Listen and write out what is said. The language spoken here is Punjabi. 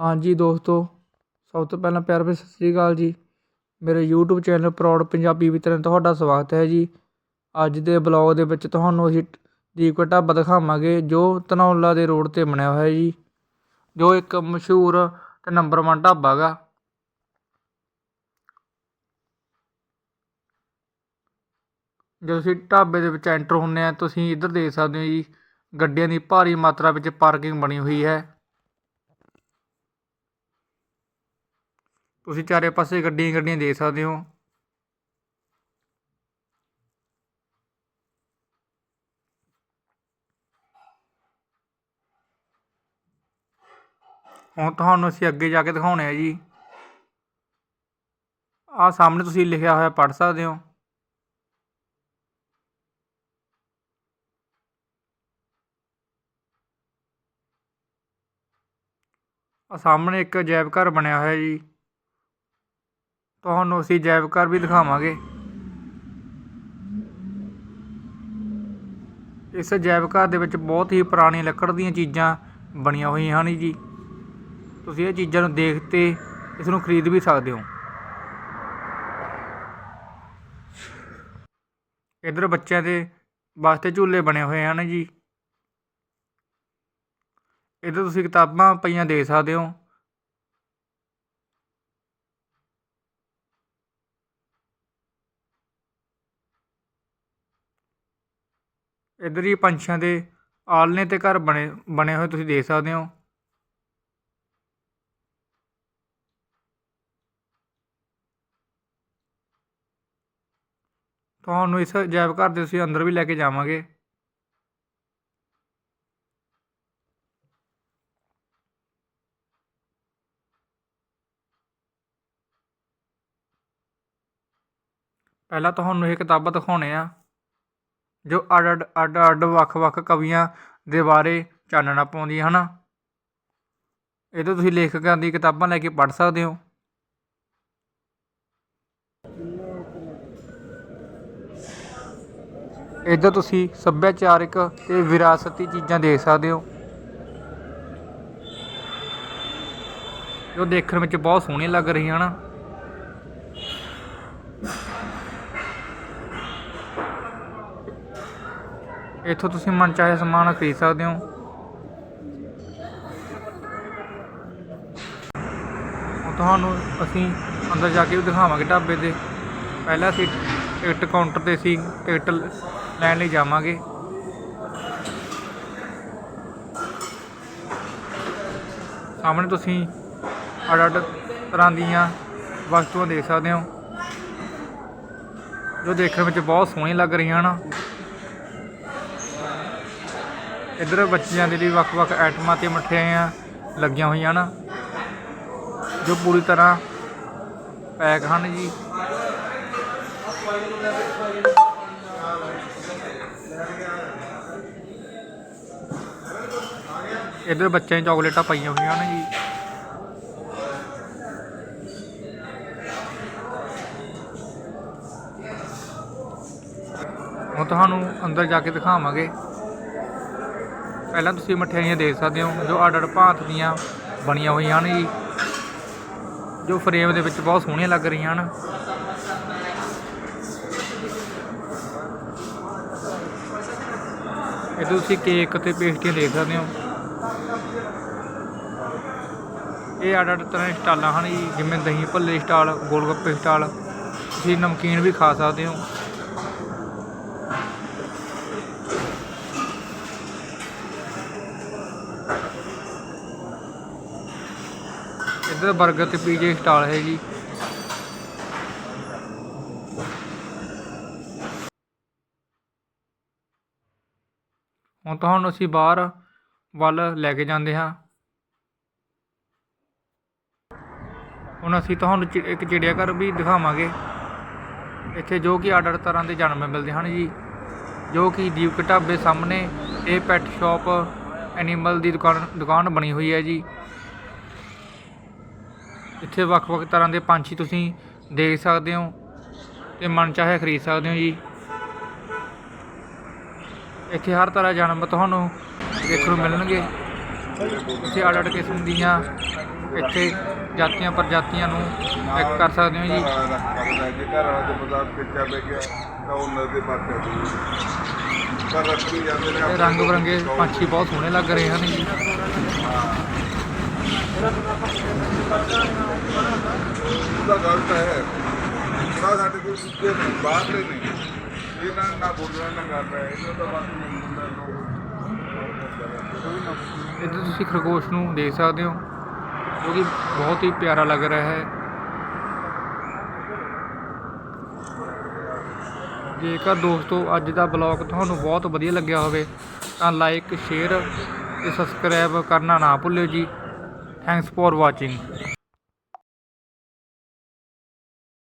ਹਾਂਜੀ ਦੋਸਤੋ, ਸਭ ਤੋਂ ਪਹਿਲਾਂ ਪਿਆਰ ਭਰੀ ਸਤਿ ਸ੍ਰੀ ਅਕਾਲ ਜੀ। ਮੇਰੇ YouTube ਚੈਨਲ ਪ੍ਰੌਡ ਪੰਜਾਬੀ ਵਿੱਚ ਤੁਹਾਡਾ ਸਵਾਗਤ ਹੈ ਜੀ। ਅੱਜ ਦੇ ਬਲੌਗ ਦੇ ਵਿੱਚ ਤੁਹਾਨੂੰ ਅਸੀਂ ਦੀਪਕ ਢਾਬਾ ਦਿਖਾਵਾਂਗੇ, ਜੋ ਧਨੌਲਾ ਦੇ ਰੋਡ ਤੇ ਬਣਿਆ ਹੋਇਆ ਜੀ, ਜੋ ਇੱਕ ਮਸ਼ਹੂਰ ਤੇ ਨੰਬਰ 1 ਢਾਬਾ ਗਾ। ਜਦੋਂ ਤੁਸੀਂ ਢਾਬੇ ਦੇ ਵਿੱਚ ਐਂਟਰ ਹੁੰਦੇ ਆ, ਤੁਸੀਂ ਇੱਧਰ ਦੇਖ ਸਕਦੇ ਹੋ ਜੀ, ਗੱਡੀਆਂ ਦੀ ਭਾਰੀ ਮਾਤਰਾ ਵਿੱਚ ਪਾਰਕਿੰਗ ਬਣੀ ਹੋਈ ਹੈ। ਤੁਸੀਂ ਚਾਰੇ ਪਾਸੇ ਗੱਡੀਆਂ ਗੱਡੀਆਂ ਦੇਖ ਸਕਦੇ ਹੋ। ਹੁਣ ਤੁਹਾਨੂੰ ਅਸੀਂ ਅੱਗੇ ਜਾ ਕੇ ਦਿਖਾਉਣੇ ਆ ਜੀ। ਆਹ ਸਾਹਮਣੇ ਤੁਸੀਂ ਲਿਖਿਆ ਹੋਇਆ ਪੜ੍ਹ ਸਕਦੇ ਹੋ। ਆ ਸਾਹਮਣੇ ਇੱਕ ਅਜਾਇਬ ਘਰ ਬਣਿਆ ਹੋਇਆ ਜੀ। ਤੁਹਾਨੂੰ ਅਸੀਂ ਅਜਾਇਬ ਘਰ ਵੀ ਦਿਖਾਵਾਂਗੇ। ਇਸ ਅਜਾਇਬ ਘਰ ਦੇ ਵਿੱਚ ਬਹੁਤ ਹੀ ਪੁਰਾਣੀ ਲੱਕੜ ਦੀਆਂ ਚੀਜ਼ਾਂ ਬਣੀਆਂ ਹੋਈਆਂ ਹਨ ਜੀ। ਤੁਸੀਂ ਇਹ ਚੀਜ਼ਾਂ ਨੂੰ ਦੇਖ ਤੇ ਇਸ ਨੂੰ ਖਰੀਦ ਵੀ ਸਕਦੇ ਹੋ। ਇਧਰ ਬੱਚਿਆਂ ਦੇ ਵਾਸਤੇ ਝੂਲੇ ਬਣੇ ਹੋਏ ਹਨ ਜੀ। ਇੱਧਰ ਤੁਸੀਂ ਕਿਤਾਬਾਂ ਪਈਆਂ ਦੇਖ ਸਕਦੇ ਹੋ। ਇੱਧਰ ਹੀ ਪੰਛੀਆਂ ਦੇ ਆਲਣੇ ਤੇ ਘਰ ਬਣੇ ਬਣੇ ਹੋਏ ਤੁਸੀਂ ਦੇਖ ਸਕਦੇ ਹੋ। ਤੁਹਾਨੂੰ ਇਸ ਅਜਾਇਬ ਘਰ ਦੇ ਅਸੀਂ ਅੰਦਰ ਵੀ ਲੈ ਕੇ ਜਾਵਾਂਗੇ। ਪਹਿਲਾਂ ਤੁਹਾਨੂੰ ਇਹ ਕਿਤਾਬਾਂ ਦਿਖਾਉਣੇ ਆ। ਜੋ ਅੱਡ ਅੱਡ ਅੱਡ ਅੱਡ ਵੱਖ-ਵੱਖ ਕਵੀਆਂ ਦੇ ਬਾਰੇ ਚਾਨਣਾ ਪਾਉਂਦੀਆਂ ਹਨ। ਇਹ ਤੋਂ ਤੁਸੀਂ ਲੇਖਕਾਂ ਦੀ ਕਿਤਾਬਾਂ ਲੈ ਕੇ ਪੜ੍ਹ ਸਕਦੇ ਹੋ। ਇੱਧਰ ਤੁਸੀਂ ਸੱਭਿਆਚਾਰਿਕ ਤੇ ਵਿਰਾਸਤੀ ਚੀਜ਼ਾਂ ਦੇਖ ਸਕਦੇ ਹੋ। ਜੋ ਦੇਖਣ ਵਿੱਚ ਬਹੁਤ ਸੋਹਣੀਆਂ ਲੱਗ ਰਹੀਆਂ ਹਨ। ਇੱਥੋਂ ਤੁਸੀਂ ਮਨ ਚਾਹੇ ਸਮਾਨ ਖਰੀਦ ਸਕਦੇ ਹੋ। ਤੁਹਾਨੂੰ ਅਸੀਂ ਅੰਦਰ ਜਾ ਕੇ ਵੀ ਦਿਖਾਵਾਂਗੇ ਢਾਬੇ ਦੇ। ਪਹਿਲਾਂ ਅਸੀਂ ਟਿਕਟ ਕਾਊਂਟਰ ਤੇ ਸੀ ਟਿਕਟ ਲੈਣ ਲਈ ਜਾਵਾਂਗੇ। ਸਾਹਮਣੇ ਤੁਸੀਂ ਅੱਡ ਅੱਡ ਤਰ੍ਹਾਂ ਦੀਆਂ ਵਸਤੂਆਂ ਦੇਖ ਸਕਦੇ ਹੋ, ਜੋ ਦੇਖਣ ਵਿੱਚ ਬਹੁਤ ਸੋਹਣੀ ਲੱਗ ਰਹੀਆਂ ਹਨ। ਇੱਧਰ ਬੱਚਿਆਂ ਦੇ ਲਈ ਵੱਖ-ਵੱਖ ਆਈਟਮਾਂ ਤੇ ਮਠਿਆਈਆਂ ਲੱਗੀਆਂ ਹੋਈਆਂ ਹਨ ਜੋ ਪੂਰੀ ਤਰ੍ਹਾਂ ਪੈਕ ਹਨ ਜੀ। ਇੱਧਰ ਬੱਚਿਆਂ ਦੀ ਚਾਕਲੇਟਾਂ ਪਈਆਂ ਹੋਈਆਂ ਹਨ ਜੀ। ਹੁਣ ਤੁਹਾਨੂੰ ਅੰਦਰ ਜਾ ਕੇ ਦਿਖਾਵਾਂਗੇ। ਪਹਿਲਾਂ ਤੁਸੀਂ ਮਠਿਆਈਆਂ ਦੇਖ ਸਕਦੇ ਹੋ, ਜੋ ਅੱਡ ਅੱਡ ਭਾਂਤ ਦੀਆਂ ਬਣੀਆਂ ਹੋਈਆਂ ਹਨ ਜੀ। ਜੋ ਫਰੇਮ ਦੇ ਵਿੱਚ ਬਹੁਤ ਸੋਹਣੀਆਂ ਲੱਗ ਰਹੀਆਂ ਹਨ। ਇਹ ਤੁਸੀਂ ਕੇਕ ਤੇ ਪੇਸਟਰੀਆਂ ਦੇਖ ਸਕਦੇ ਹੋ। ਇਹ ਅੱਡ ਅੱਡ ਤਰ੍ਹਾਂ ਦੇ ਸਟਾਲਾਂ ਹਨ ਜੀ, ਜਿਵੇਂ ਦਹੀਂ ਭੱਲੇ ਸਟਾਲ, ਗੋਲਗੱਪੇ ਸਟਾਲ। ਤੁਸੀਂ ਨਮਕੀਨ ਵੀ ਖਾ ਸਕਦੇ ਹੋ। ਇੱਧਰ 버ਗਰ ਤੇ ਪੀਜੇ ਸਟਾਲ ਹੈ ਜੀ ਹੁਣ ਤੁਹਾਨੂੰ ਅਸੀਂ ਬਾਹਰ ਵੱਲ ਲੈ ਕੇ ਜਾਂਦੇ ਹਾਂ। ਹੁਣ ਅਸੀਂ ਤੁਹਾਨੂੰ ਚਿ- ਇੱਕ ਚਿੜੀਆ ਘਰ ਵੀ ਦਿਖਾਵਾਂਗੇ। ਇੱਥੇ ਜੋ ਕਿ ਅੱਡ ਅੱਡ ਤਰ੍ਹਾਂ ਦੇ ਜਾਨਵਰ ਮਿਲਦੇ ਹਨ ਜੀ। ਜੋ ਕਿ ਦੀਪਕ ਢਾਬੇ ਸਾਹਮਣੇ ਇਹ ਪੈਟ ਸ਼ਾਪ ਐਨੀਮਲ ਦੀ ਦੁਕਾਨ ਦੁਕਾਨ ਬਣੀ ਹੋਈ ਹੈ ਜੀ। ਇੱਥੇ ਵੱਖ-ਵੱਖ ਤਰ੍ਹਾਂ ਦੇ ਪੰਛੀ ਤੁਸੀਂ ਦੇਖ ਸਕਦੇ ਹੋ ਤੇ ਮਨ ਚਾਹੇ ਖਰੀਦ ਸਕਦੇ ਹੋ ਜੀ। ਇੱਥੇ ਹਰ ਤਰ੍ਹਾਂ ਦੇ ਜਾਨਵਰ ਤੁਹਾਨੂੰ ਦੇਖਣ ਨੂੰ ਮਿਲਣਗੇ। ਇੱਥੇ ਅੱਡ ਅੱਡ ਕਿਸਮ ਦੀਆਂ ਇੱਥੇ ਜਾਤੀਆਂ ਪ੍ਰਜਾਤੀਆਂ ਨੂੰ ਚੈੱਕ ਕਰ ਸਕਦੇ ਹੋ ਜੀ। ਜੇ ਘਰ ਵਾਲਾ ਦੇ ਮਜ਼ਾਕ ਪਿੱਛਾ ਬੈ ਗਿਆ ਤਾਂ ਉਹ ਨਜ਼ਰ ਪਾਤੇ ਪਰ ਰੱਖੀ ਜਾਂਦੇ ਨੇ ਰੰਗ ਬਰੰਗੇ ਪੰਛੀ ਬਹੁਤ ਸੋਹਣੇ ਲੱਗ ਰਹੇ ਹਨ ਜੀ। ਉਹਦਾ ਗਲਤ ਹੈ। ਥੋੜਾ ਸਾਡੇ ਕੋਲ ਸੁੱਕੇ ਬਾਹਰਲੇ ਨੇ ਇਹਨਾਂ ਨਾ ਬੋਲਣਾ, ਨਾ ਕਰਨਾ ਇਹਨਾਂ ਦਾ ਬਸ ਮੁੰਡਾ ਲੋਕ ਇੱਧਰ ਤੁਸੀਂ ਖਰਗੋਸ਼ ਨੂੰ ਦੇਖ ਸਕਦੇ ਹੋ। ਜੋ ਕਿ ਬਹੁਤ ਹੀ ਪਿਆਰਾ ਲੱਗ ਰਿਹਾ ਹੈ। ਜੇਕਰ ਦੋਸਤੋ, ਅੱਜ ਦਾ ਬਲੌਗ ਤੁਹਾਨੂੰ ਬਹੁਤ ਵਧੀਆ ਲੱਗਿਆ ਹੋਵੇ, ਤਾਂ ਲਾਈਕ ਸ਼ੇਅਰ ਤੇ ਸਬਸਕ੍ਰਾਈਬ ਕਰਨਾ ਨਾ ਭੁੱਲਿਓ ਜੀ। Thanks for watching